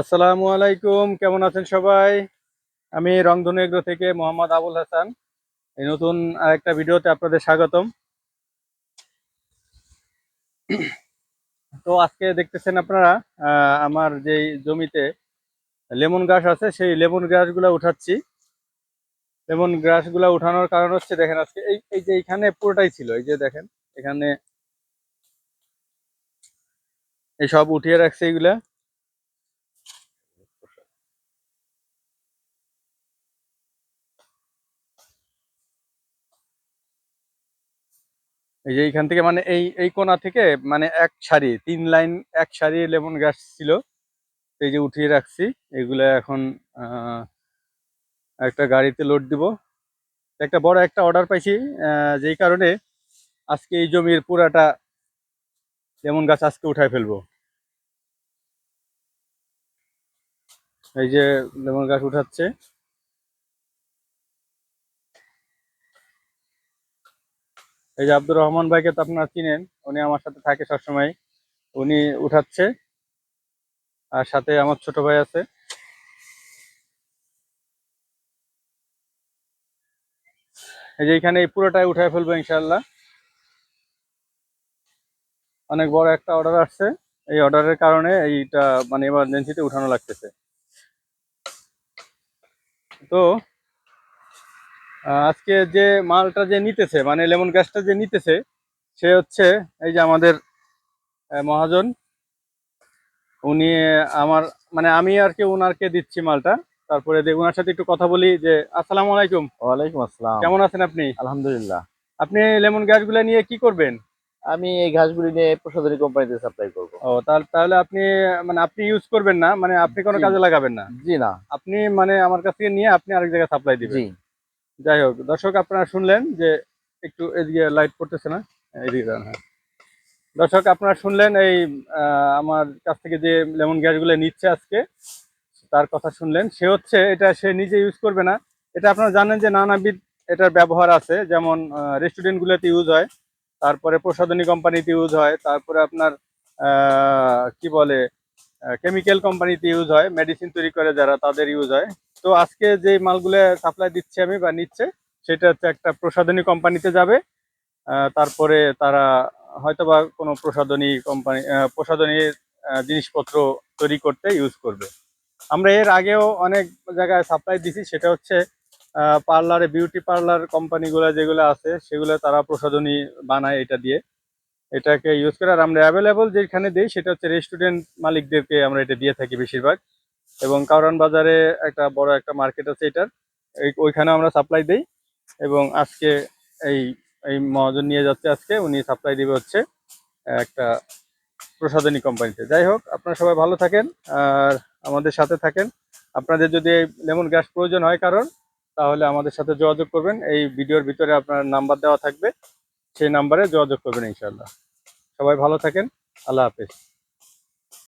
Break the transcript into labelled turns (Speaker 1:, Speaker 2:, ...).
Speaker 1: আসসালামু আলাইকুম, কেমন আছেন সবাই? আমি রংধনু এগ্রো থেকে মোহাম্মদ আবুল হাসান। এই নতুন আরেকটা ভিডিওতে আপনাদের স্বাগতম। তো আজকে দেখতেছেন আপনারা আমার যেই জমিতে লেমন গাছ আছে, সেই লেমন গাছগুলো উঠাচ্ছি। লেমন গাছগুলো উঠানোর কারণ হচ্ছে, দেখেন আজকে এই এই যে এইখানে পুরোটাই ছিল, এই যে দেখেন, এখানে এই সব উঠিয়ে রাখছে এইগুলা এই যে এইখান থেকে মানে এই এই কোণা থেকে মানে এক সারি, তিন লাইন এক সারি লেমন গাছ ছিল। এই যে উঠিয়ে রাখছি, এগুলা এখন একটা গাড়িতে লোড দিব। একটা বড় একটা অর্ডার পাইছি যেই কারণে আজকে এই জমির পুরাটা লেমন গাছ আজকে উঠায় ফেলব। এই যে লেমন গাছ উঠাচ্ছে। এই যে আব্দুর রহমান ভাইকে তো আপনারা চিনেন, উনি আমার সাথে থাকে সবসময়। উনি উঠাচ্ছে, আর সাথে আমার ছোট ভাই আছে। এই যে এখানে এই পুরোটাই উঠায় ফেলব ইনশাল্লাহ অনেক বড় একটা অর্ডার আসছে। এই অর্ডারের কারণে এইটা মানে এমার্জেন্সিতে উঠানো লাগতেছে। তো আজকে যে মালটা যে নিতেছে মানে লেমন গ্যাসটা যে নিতেছে সে হচ্ছে এই যে আমাদের মহাজন। উনি আমার মানে আমি আর কি ওনারকে দিচ্ছি মালটা। তারপরে যে ওনার সাথে একটু কথা বলি যে আসসালামু আলাইকুম।
Speaker 2: ওয়ালাইকুম আসসালাম।
Speaker 1: কেমন আছেন আপনি?
Speaker 2: আলহামদুলিল্লাহ।
Speaker 1: আপনি লেমন গ্যাসগুলো নিয়ে কি করবেন?
Speaker 2: আমি এই ঘাসগুলি নিয়ে প্রসাদনী কোম্পানিতে সাপ্লাই করব।
Speaker 1: ও তাহলে তাহলে আপনি মানে আপনি ইউজ করবেন না মানে আপনি কোনো কাজে লাগাবেন না।
Speaker 2: জি না।
Speaker 1: আপনি মানে আমার কাছ থেকে নিয়ে আপনি আরেক জায়গায় সাপ্লাই দিবেন।
Speaker 2: জি।
Speaker 1: যাই হোক, দর্শক আপনারা শুনলেন যে একটু এদিকে লাইট পড়তেছে না? এদিকে হ্যাঁ। দর্শক আপনারা শুনলেন এই আমার কাছ থেকে যে লেমন গ্যাসগুলো নিচ্ছে আজকে, তার কথা শুনলেন। সে হচ্ছে, এটা সে নিজে ইউজ করবে না। এটা আপনারা জানেন যে নানাবিধ এটার ব্যবহার আছে। যেমন রেস্টুরেন্টগুলোতে ইউজ হয়, তারপরে প্রসাধনী কোম্পানিতে ইউজ হয়, তারপরে আপনার কি বলে কেমিক্যাল কোম্পানিতে ইউজ হয় মেডিসিন তৈরি করে যারা, তাদের ইউজ হয়। তো আজকে যে মালগুলো সাপ্লাই দিচ্ছি আমি বা নিচ্ছে, সেটা হচ্ছে একটা প্রসাধনী কোম্পানিতে যাবে। তারপরে তারা হয়তোবা কোনো প্রসাধনী কোম্পানি প্রসাধনীর জিনিসপত্র তৈরি করতে ইউজ করবে। আমরা এর আগেও অনেক জায়গায় সাপ্লাই দিছি, সেটা হচ্ছে পার্লারে বিউটি পার্লার কোম্পানিগুলো যেগুলো আছে, সেগুলো তারা প্রসাধনী বানায় এটা দিয়ে। এটাকে ইউজ করে আর আমরা অ্যাভেলেবল যেখানে দিই, সেটা হচ্ছে রেস্টুরেন্ট মালিকদেরকে আমরা এটা দিয়ে থাকি বেশিরভাগ। এবং কারণ বাজারে একটা বড় একটা মার্কেট আছে এটার। ওইখানে আমরা সাপ্লাই দিই এবং আজকে এই এই মহাজন নিয়ে যাচ্ছে আজকে, উনি সাপ্লাই দিবে হচ্ছে একটা প্রসাধনী কোম্পানিতে। যাই হোক, আপনারা সবাই ভালো থাকেন আর আমাদের সাথে থাকেন। আপনাদের যদি লেমন গ্যাস প্রয়োজন হয় কারণ তাহলে আমাদের সাথে যোগাযোগ করবেন। এই ভিডিওর ভিতরে আপনার নাম্বার দেওয়া থাকবে, সেই নাম্বারে যোগাযোগ করবেন ইনশাল্লাহ সবাই ভালো থাকেন, আল্লাহ হাফেজ।